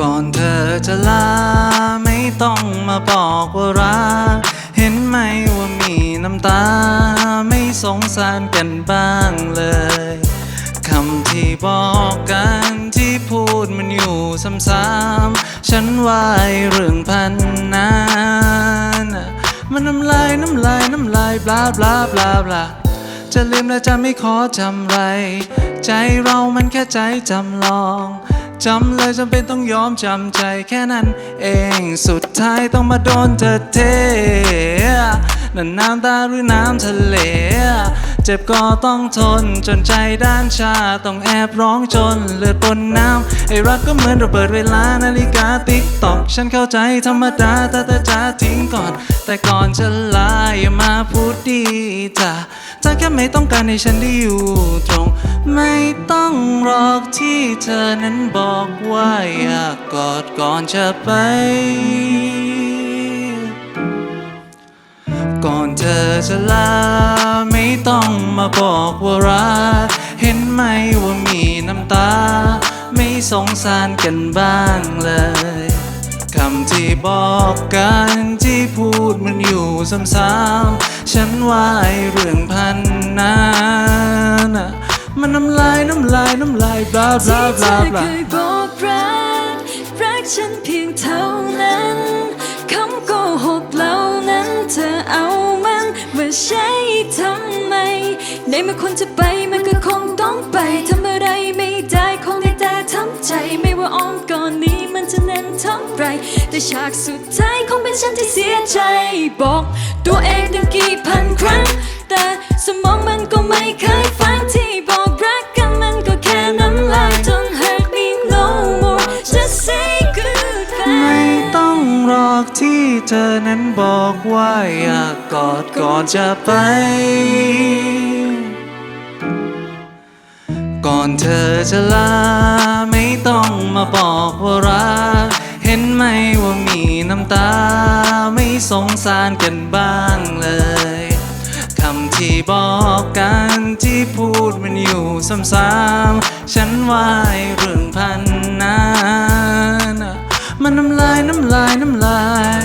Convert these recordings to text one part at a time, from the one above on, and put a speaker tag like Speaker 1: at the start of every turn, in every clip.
Speaker 1: ก่อนเธอจะลา ไม่ต้องมาบอกว่ารัก เห็นไหมว่ามีน้ำตา ไม่สงสารกันบ้างเลยคำที่บอกกันที่พูดมันอยู่ซ้ำๆฉันว่าไอ้เรื่องพันนั้นมันน้ำลายน้ำลายน้ำลายบลาบลาบลาบลาจะลืมและจะไม่ขอจำไร ใจเรามันแค่ใจจำลอง จำเลยจำเป็นต้องยอมจำใจแค่นั้น เองสุดท้ายต้องมาโดนเธอเทนั่นน้ำตาหรือน้ำทะเลเจ็บก็ต้องทนจนใจด้านชาต้องแอบร้องจนเลือดปนน้ำไอ้รักก็เหมือนระเบิดเวลานาฬิกาติ๊กตอกฉันเข้าใจธรรมดาแต่แต่จะทิ้งก่อน แต่ก่อนจะลาอย่ามาพูดดีจ้ะ ถ้าแค่ไม่ต้องการให้ฉันได้อยู่ตรง ไม่ต้องหรอกที่เธอนั้นบอกว่าอยากกอดก่อนจะไป ก่อนเธอจะลา ไม่ต้องมาบอกว่ารักเห็นไหมว่ามีน้ำตา ไม่สงสารกันบ้างเลยำที่บอกกันที่พูดมันอยู่ซ้ำๆฉันว่าเรื่องพันนั้นน่ะมันน้ำลายน้ำลายน้ำลายบลาบลา
Speaker 2: ที่
Speaker 1: บ
Speaker 2: เธ
Speaker 1: ลา
Speaker 2: อบ
Speaker 1: ลา
Speaker 2: เคยบอกรักรักฉันเพียงเท่านั้นคำโกหกเหล่านั้นเธอเอามันมาใช้ทำไมในเมื่อคนจะไปมันก็คงต้องไปทำไม แต่ฉากสุดท้ายคงเป็นฉันที่เสียใจบอก ตัวเองตั้งกี่พันครั้ง แต่สมองมันก็ไม่เคยฟังที่บอกรักกันมันก็แค่น้ำลาย Don't hurt me no more just say goodbye
Speaker 1: ไม่ต้องรอกที่เธอนั้นบอกว่าอยากกอดก่อนจะไปก่อนเธอจะลา ไม่ต้องมาบอกว่ารัก นไหมว่ามีน้ำตา ไม่สงสารกันบ้างเลยคำที่บอกกันที่พูดมันอยู่ซ้ำๆฉันว่าไอ้เรื่องพันนั้นมันน้ำลายน้ำลายน้ำลาย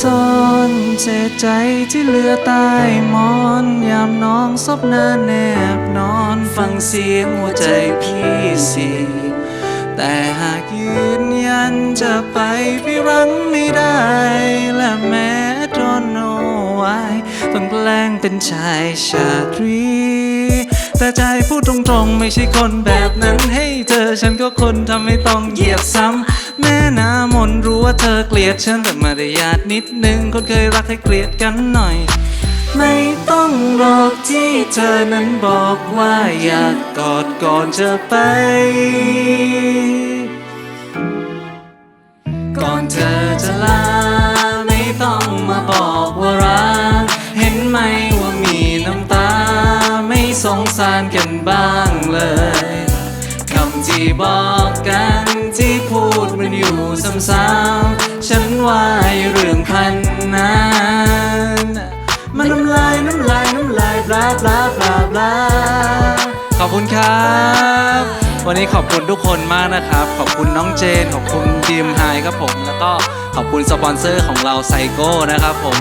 Speaker 1: ซ่อนเศษใจที่เหลือใต้มอนยามน้องซบหน้าแนบนอนฟังเสียงหัวใจพี่สิแต่หากยื นยันจะไปพี่รังไม่ได้ และแม้ don't know why ต้องแกล้งเป็นชายชาตรี แต่ใจพูดตรงๆ ไม่ใช่คนแบบนั้นให้เธอฉันก็คนทำให้ต้องเหยียบซ้ำแม่น้ามนรู้ว่าเธอเกลียดฉันแต่มารยาทนิดนึงคนเคยรักให้เกลียดกันหน่อยไม่ต้องรอกที่เธอนั้นบอกว่าอยากกอดก่อนจะไป เธอจะลา ไม่ต้องมาบอกว่ารัก เห็นไหมว่ามีน้ำตา ไม่สงสารกันบ้างเลยคำที่บอกกันที่พูดมันอยู่ซ้ำๆฉันว่าไอ้เรื่องพันนั้นมันน้ำลายน้ำลายน้ำลายบลาบลาบลาบลาขอบคุณครับ วันนี้ขอบคุณทุกคนมากนะครับ ขอบคุณน้องเจน ขอบคุณดีมไฮครับผม แล้วก็ขอบคุณสปอนเซอร์ของเราไซโก้นะครับผม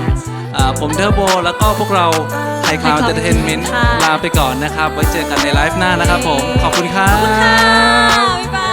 Speaker 1: อ่าผมเทอร์โบ แล้วก็พวกเราไทยคลาวด์เตอร์เทนเมนต์
Speaker 2: ค่ะ
Speaker 1: ลาไปก่อนนะครับ ไว้เจอกันในไลฟ์หน้านะครับผม ขอบคุณครับ
Speaker 2: ค่ะบ๊ายบาย